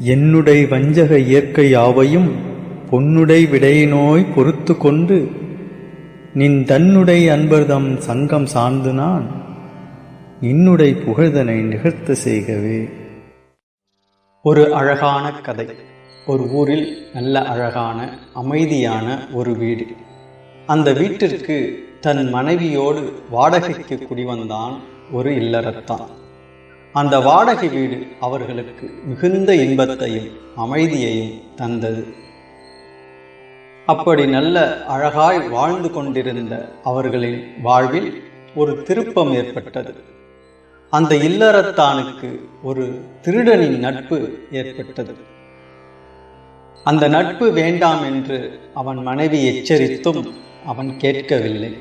என்னுடை வஞ்சக இயற்கை யாவையும் பொன்னுடை விடையினோய் பொறுத்து கொண்டு நின் தன்னுடை அன்பர்தம் சங்கம் சார்ந்து நான் இன்னுடை புகழ்தனை நிகழ்த்த செய்கவே. ஒரு அழகான கதை. ஒரு ஊரில் நல்ல அழகான அமைதியான ஒரு வீடு. அந்த வீட்டிற்கு தன் மனைவியோடு வாடகைக்கு குடிவந்தான் ஒரு இல்லறத்தான். அந்த வாடகை வீடு அவர்களுக்கு மிகுந்த இன்பத்தையும் அமைதியையும் தந்தது. அப்படி நல்ல அழகாய் வாழ்ந்து கொண்டிருந்த அவர்களின் வாழ்வில் ஒரு திருப்பம் ஏற்பட்டது. அந்த இல்லறத்தானுக்கு ஒரு திருடனின் நட்பு ஏற்பட்டது. அந்த நட்பு வேண்டாம் என்று அவன் மனைவி எச்சரித்தும் அவன் கேட்கவில்லை.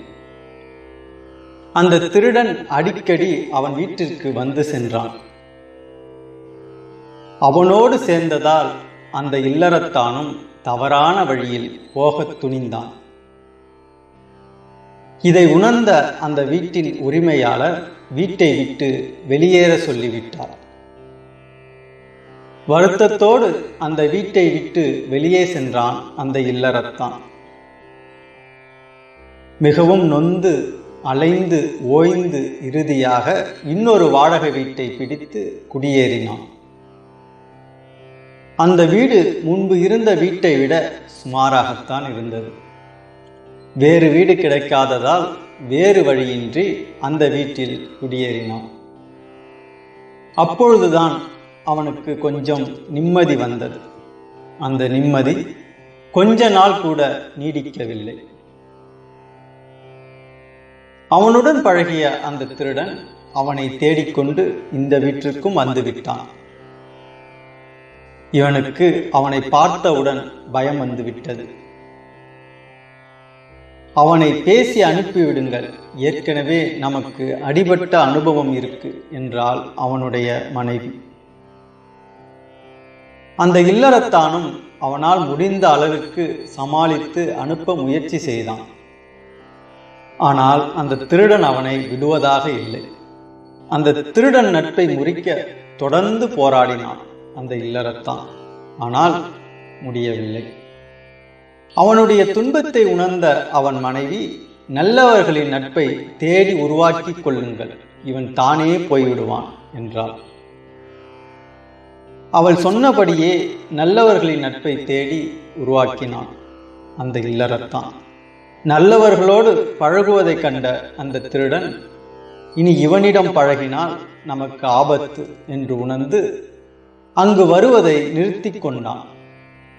அந்த திருடன் அடிக்கடி அவன் வீட்டிற்கு வந்து சென்றான். அவனோடு சேர்ந்ததால் அந்த இல்லறத்தானும் தவறான வழியில் போகத் துணிந்தான். இதை உணர்ந்த அந்த வீட்டின் உரிமையாளர் வீட்டை விட்டு வெளியேற சொல்லிவிட்டார். வருத்தத்தோடு அந்த வீட்டை விட்டு வெளியே சென்றான் அந்த இல்லறத்தான். மிகவும் நொந்து அலைந்து ஓய்ந்து இறுதியாக இன்னொரு வாடகை வீட்டை பிடித்து குடியேறினான். அந்த வீடு முன்பு இருந்த வீட்டை விட சுமாராகத்தான் இருந்தது. வேறு வீடு கிடைக்காததால் வேறு வழியின்றி அந்த வீட்டில் குடியேறினான். அப்பொழுதுதான் அவனுக்கு கொஞ்சம் நிம்மதி வந்தது. அந்த நிம்மதி கொஞ்ச நாள் கூட நீடிக்கவில்லை. அவனுடன் பழகிய அந்த திருடன் அவனை தேடிக்கொண்டு இந்த வீட்டிற்கும் வந்துவிட்டான். இவனுக்கு அவனை பார்த்தவுடன் பயம் வந்துவிட்டது. அவனை பேசி அனுப்பிவிடுங்கள். ஏற்கனவே நமக்கு அடிபட்ட அனுபவம் இருக்கு என்றால் அவனுடைய மனைவி. அந்த இல்லறத்தானும் அவனால் முடிந்த அளவுக்கு சமாளித்து அனுப்ப முயற்சி செய்தான். ஆனால் அந்த திருடன் அவனை விடுவதாக இல்லை. அந்த திருடன் நட்பை முறிக்க தொடர்ந்து போராடினான் அந்த இல்லறத்தான். ஆனால் முடியவில்லை. அவனுடைய துன்பத்தை உணர்ந்த அவன் மனைவி நல்லவர்களின் நட்பை தேடி உருவாக்கி கொள்ளுங்கள். இவன் தானே போய்விடுவான் என்றாள். அவள் சொன்னபடியே நல்லவர்களின் நட்பை தேடி உருவாக்கினான் அந்த இல்லறத்தான். நல்லவர்களோடு பழகுவதைக் கண்ட அந்த திருடன் இனி இவனிடம் பழகினால் நமக்கு ஆபத்து என்று உணர்ந்து அங்கு வருவதை நிறுத்தி கொண்டான்.